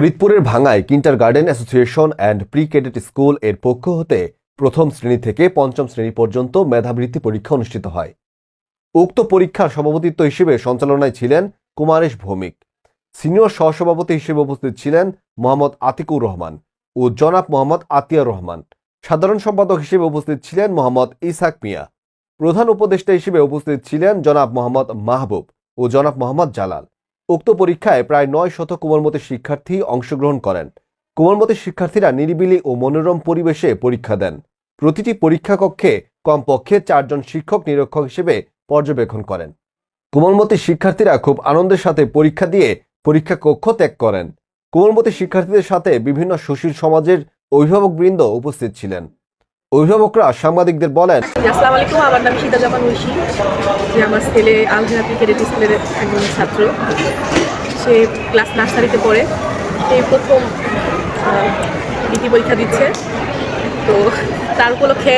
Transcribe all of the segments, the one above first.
ফরিদপুরের ভাঙায় kindergarten association and pre cadet স্কুলের পক্ষ হতে প্রথম শ্রেণি থেকে পঞ্চম শ্রেণি পর্যন্ত মেধাবৃত্তি পরীক্ষা অনুষ্ঠিত হয়। উক্ত পরীক্ষার সভাপতিত্ব হিসেবে সঞ্চালনায় ছিলেন কুমারেশ ভৌমিক। সিনিয়র সহসভাপতি হিসেবে উপস্থিত ছিলেন মোহাম্মদ আতিকুর রহমান ও জনাব মোহাম্মদ আতিয়া রহমান। সাধারণ সম্পাদক হিসেবে উপস্থিত ছিলেন মোহাম্মদ ইসাক মিয়া। প্রধান উপদেষ্টা হিসেবে উপস্থিত ছিলেন জনাব মোহাম্মদ মাহবুব ও জনাব মোহাম্মদ জালাল। উক্ত পরীক্ষায় প্রায় নয় শত কোমলমতি শিক্ষার্থী অংশগ্রহণ করেন। কোমলমতি শিক্ষার্থীরা নিরিবিলি ও মনোরম পরিবেশে পরীক্ষা দেন। প্রতিটি পরীক্ষা কক্ষে কমপক্ষে চারজন শিক্ষক নিরীক্ষক হিসেবে পর্যবেক্ষণ করেন। কোমলমতি শিক্ষার্থীরা খুব আনন্দের সাথে পরীক্ষা দিয়ে পরীক্ষা কক্ষ ত্যাগ করেন। কোমলমতি শিক্ষার্থীদের সাথে বিভিন্ন সুশীল সমাজের অভিভাবকবৃন্দ উপস্থিত ছিলেন। অভিভাবকরা সাংবাদিকদের বলেন আসসালামু আলাইকুম আমার নাম সীতা জামান ঐশী। যে আমার ছেলে আলহেরা ক্রিকেট স্কুলের একজন ছাত্র। সে ক্লাস নার্সারিতে পড়ে। সে প্রথম বৃত্তি পরীক্ষা দিচ্ছে। তো তার উপলক্ষে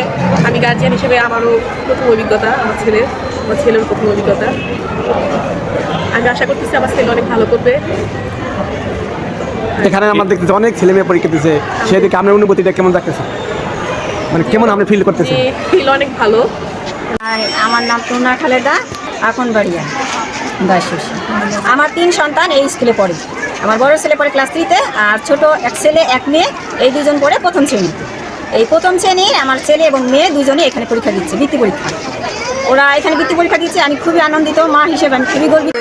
আমি গার্জিয়ান হিসেবে আমারও প্রথম অভিজ্ঞতা আমার ছেলের আমার ছেলের প্রথম অভিজ্ঞতা। আমি আশা করতেছি আমার ছেলে অনেক ভালো করবে। এখানে আমার দেখতেছে অনেক ছেলে মেয়ে পরীক্ষা দিচ্ছে সেদিকে আপনার অনুভূতিটা কেমন লাগতেছে? মানে কেমন আপনি ফিল করতেছেন? ফিল অনেক ভালো। আমার নাম টুনা খালেদা এখন বাড়িয়া গাইশোস আমার তিন সন্তান এই স্কুলে পড়ে। আমার বড় ছেলে পড়ে ক্লাস থ্রিতে আর ছোট এক ছেলে এক মেয়ে এই দুজন পড়ে প্রথম শ্রেণীতে এই প্রথম শ্রেণি আমার ছেলে এবং মেয়ে দুজনে এখানে পরীক্ষা দিচ্ছে বৃত্তি পরীক্ষা। ওরা এখানে বৃত্তি পরীক্ষা দিচ্ছে আমি খুবই আনন্দিত মা হিসেবে আমি খুবই গর্বিত।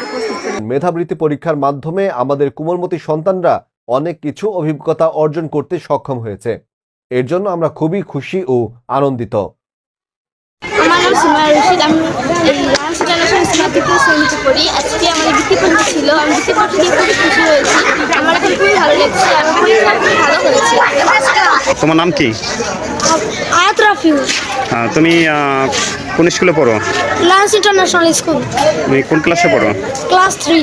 মেধাবৃত্তি পরীক্ষার মাধ্যমে আমাদের কোমলমতি সন্তানরা অনেক কিছু অভিজ্ঞতা অর্জন করতে সক্ষম হয়েছে। এর জন্য আমরা খুবই খুশি ও আনন্দিত। আমার নাম সুমায়া রশিদ। আমি ইন্টারন্যাশনাল স্কুল শ্রেণীতে পড়ি। আজকে আমাদের বৃত্তি পরীক্ষা ছিল। আমি বৃত্তি পরীক্ষা দিয়ে খুবই খুশি হয়েছি। আমার এখন খুবই ভালো লাগছে। আমি পরীক্ষা ভালো করেছি। তোমার নাম কি? আয়াত রাফিউ। তুমি আহ, কোন স্কুলে পড়ো? লান্স ইন্টারন্যাশনাল স্কুল তুমি কোন ক্লাসে পড়ো? ক্লাস থ্রি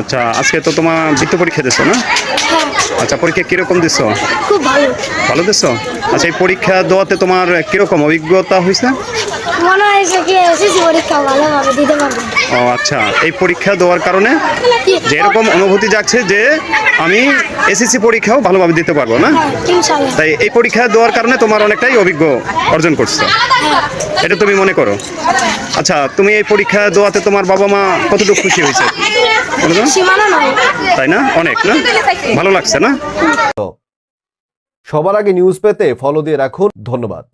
আচ্ছা আজকে তো তোমার বৃত্তি পরীক্ষা দিছো না? হ্যাঁ। আচ্ছা পরীক্ষা কীরকম দিছো? খুব ভালো। ভালো দিছো? আচ্ছা এই পরীক্ষা দেওয়াতে তোমার কীরকম অভিজ্ঞতা হয়েছে? মনে হয়েছে কি এসএসসি পরীক্ষা ভালোভাবে দিতে পারব। ও আচ্ছা এই পরীক্ষা দেওয়ার কারণে যে এরকম অনুভূতি যাচ্ছে যে আমি এসএসসি পরীক্ষাও ভালোভাবে দিতে পারব না? হ্যাঁ তাই এই পরীক্ষা দেওয়ার কারণে তোমার অনেকটাই অভিজ্ঞ অর্জন করছ। এটা তুমি মনে করো? আচ্ছা তুমি এই পরীক্ষা দেওয়াতে তোমার বাবা মা কতটুকু খুশি হয়েছে? বলো তো? সীমানা নয় তাই না? অনেক না? ভালো লাগছে না? সবার আগে নিউজ পেতে ফলো দিয়ে রাখুন। ধন্যবাদ।